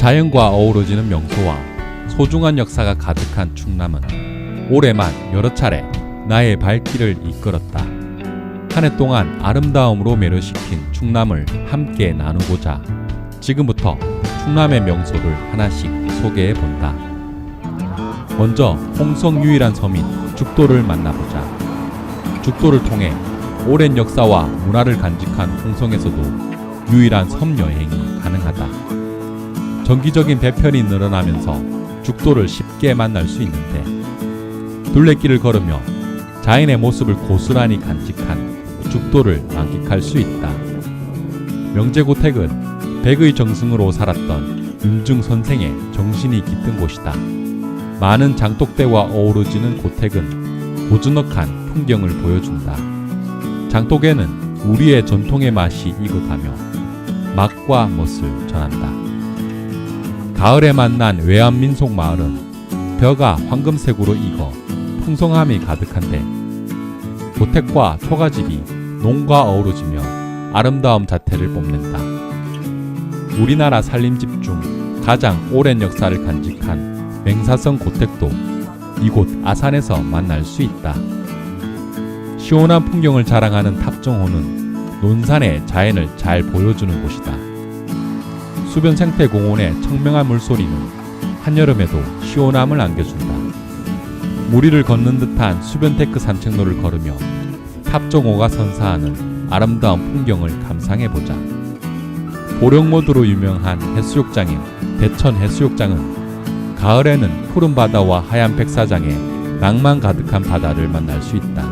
자연과 어우러지는 명소와 소중한 역사가 가득한 충남은 올해만 여러 차례 나의 발길을 이끌었다. 한 해 동안 아름다움으로 매료시킨 충남을 함께 나누고자 지금부터 충남의 명소를 하나씩 소개해 본다. 먼저 홍성 유일한 서민 죽도를 만나보자. 죽도를 통해 오랜 역사와 문화를 간직한 홍성에서도 유일한 섬 여행이 가능하다. 정기적인 배편이 늘어나면서 죽도를 쉽게 만날 수 있는데 둘레길을 걸으며 자연의 모습을 고스란히 간직한 죽도를 만끽할 수 있다. 명제고택은 백의 정승으로 살았던 윤중 선생의 정신이 깃든 곳이다. 많은 장독대와 어우러지는 고택은 고즈넉한 풍경을 보여준다. 장독에는 우리의 전통의 맛이 익어가며 맛과 멋을 전한다. 가을에 만난 외암민속 마을은 벼가 황금색으로 익어 풍성함이 가득한데 고택과 초가집이 농과 어우러지며 아름다움 자태를 뽐낸다. 우리나라 살림집 중 가장 오랜 역사를 간직한 맹사성 고택도 이곳 아산에서 만날 수 있다. 시원한 풍경을 자랑하는 탑정호는 논산의 자연을 잘 보여주는 곳이다. 수변 생태공원의 청명한 물소리는 한여름에도 시원함을 안겨준다. 무리를 걷는 듯한 수변테크 산책로를 걸으며 탑정호가 선사하는 아름다운 풍경을 감상해보자. 보령모드로 유명한 해수욕장인 대천 해수욕장은 가을에는 푸른 바다와 하얀 백사장에 낭만 가득한 바다를 만날 수 있다.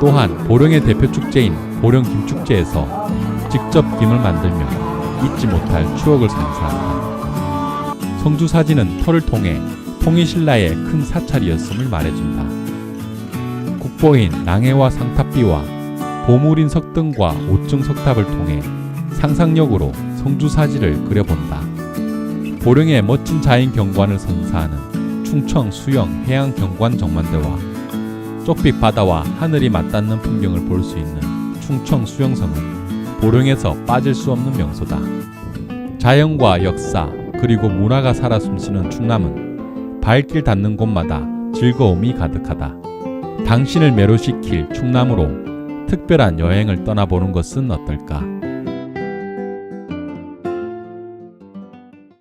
또한 보령의 대표 축제인 보령 김축제에서 직접 김을 만들며 잊지 못할 추억을 선사한다. 성주 사진은 터를 통해 통일신라의 큰 사찰이었음을 말해준다. 국보인 낭해와 상탑비와 보물인 석등과 오증 석탑을 통해 상상력으로 성주 사지를 그려본다. 보령의 멋진 자연 경관을 선사하는 충청 수영 해양 경관 정만대와 쪽빛 바다와 하늘이 맞닿는 풍경을 볼 수 있는 충청 수영성은 보령에서 빠질 수 없는 명소다. 자연과 역사 그리고 문화가 살아 숨쉬는 충남은 발길 닿는 곳마다 즐거움이 가득하다. 당신을 매료시킬 충남으로 특별한 여행을 떠나보는 것은 어떨까?